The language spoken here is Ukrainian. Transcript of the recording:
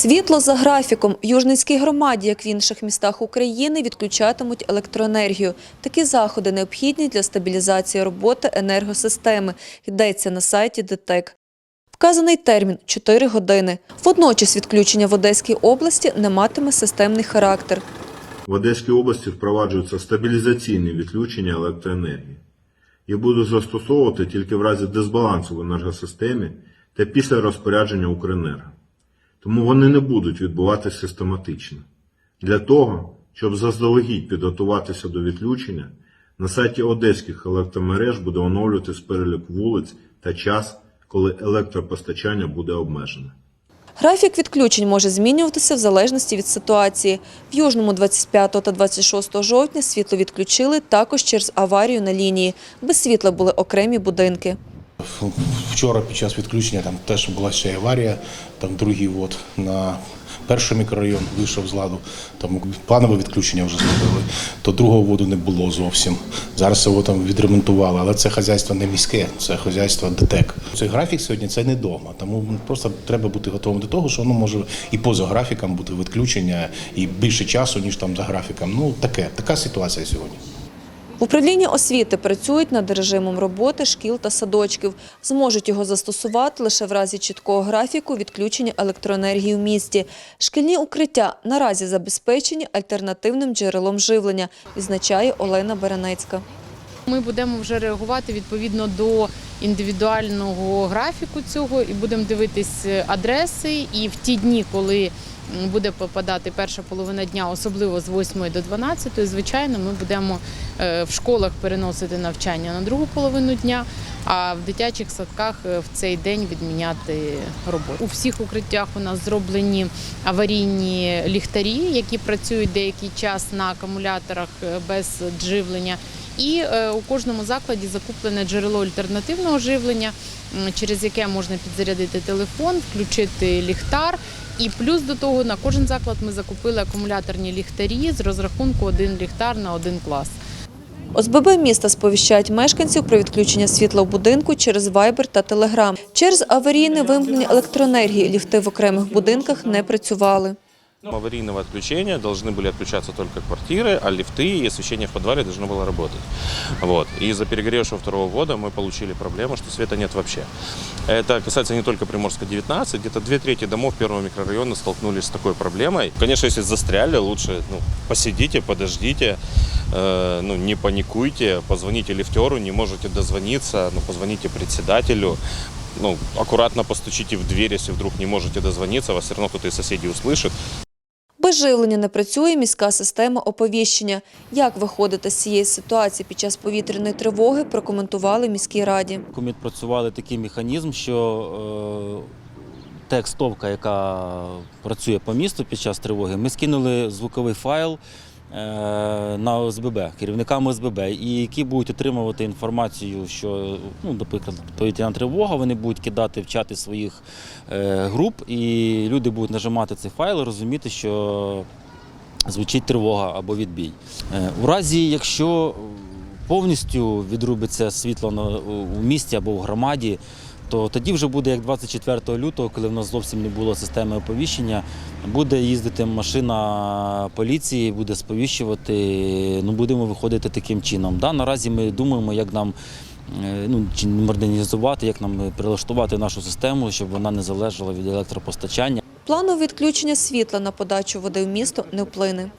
Світло за графіком. В Южницькій громаді, як в інших містах України, відключатимуть електроенергію. Такі заходи необхідні для стабілізації роботи енергосистеми. Йдеться на сайті ДТЕК. Вказаний термін – 4 години. Водночас відключення в Одеській області не матиме системний характер. В Одеській області впроваджуються стабілізаційні відключення електроенергії. Їх будуть застосовувати тільки в разі дисбалансу в енергосистемі та після розпорядження Укренерго. Тому вони не будуть відбуватися систематично. Для того, щоб заздалегідь підготуватися до відключення, на сайті одеських електромереж буде оновлюватись перелік вулиць та час, коли електропостачання буде обмежене. Графік відключень може змінюватися в залежності від ситуації. В Южному 25 та 26 жовтня світло відключили також через аварію на лінії. Без світла були окремі будинки. Вчора під час відключення там теж була ще аварія, там другий вод на перший мікрорайон вийшов з ладу, там планове відключення вже зробили, то другого воду не було зовсім. Зараз його там відремонтували, але це хазяйство не міське, це хазяйство ДТЕК. Цей графік сьогодні це не вдома, тому просто треба бути готовим до того, що воно може і поза графіком бути відключення, і більше часу, ніж там за графіком. Ну таке, така ситуація сьогодні. В управлінні освіти працюють над режимом роботи шкіл та садочків. Зможуть його застосувати лише в разі чіткого графіку відключення електроенергії в місті. Шкільні укриття наразі забезпечені альтернативним джерелом живлення, відзначає Олена Беренецька. Ми будемо вже реагувати відповідно до індивідуального графіку цього і будемо дивитись адреси. І в ті дні, коли буде попадати перша половина дня, особливо з 8 до 12, звичайно, ми будемо е, в школах переносити навчання на другу половину дня, а в дитячих садках е, в цей день відміняти роботу. У всіх укриттях у нас зроблені аварійні ліхтарі, які працюють деякий час на акумуляторах е, без живлення. І е, у кожному закладі закуплене джерело альтернативного живлення, через яке можна підзарядити телефон, включити ліхтар. І плюс до того на кожен заклад ми закупили акумуляторні ліхтарі з розрахунку один ліхтар на один клас. ОСББ міста сповіщають мешканців про відключення світла в будинку через Viber та Telegram. Через аварійне вимкнення електроенергії ліфти в окремих будинках не працювали. Аварийного отключения должны были отключаться только квартиры, а лифты и освещение в подвале должно было работать. Вот. И из-за перегревшего второго года мы получили проблему, что света нет вообще. Это касается не только Приморска 19, где-то две трети домов первого микрорайона столкнулись с такой проблемой. Конечно, если застряли, лучше ну, посидите, подождите, э, ну, не паникуйте, позвоните лифтеру, не можете дозвониться, ну, позвоните председателю, ну, аккуратно постучите в дверь, если вдруг не можете дозвониться, вас все равно кто-то из соседей услышит. Без живлення не працює міська система оповіщення. Як виходити з цієї ситуації під час повітряної тривоги, прокоментували міській раді. Ми працювали такий механізм, що е, текстовка, яка працює по місту під час тривоги, ми скинули звуковий файл на ОСББ, керівникам ОСББ, і які будуть отримувати інформацію, що, ну, наприклад, повітряна тривога, вони будуть кидати в чати своїх е, груп, і люди будуть нажимати цей файл, і розуміти, що звучить тривога або відбій. Е, У разі, якщо повністю відрубиться світло у місті або в громаді, то тоді вже буде як 24 лютого, коли в нас зовсім не було системи оповіщення, буде їздити машина поліції, буде сповіщувати. Ну, будемо виходити таким чином. Да, наразі ми думаємо, як нам е, ну, чи модернізувати, як нам прилаштувати нашу систему, щоб вона не залежала від електропостачання. Планове відключення світла на подачу води в місто не вплине.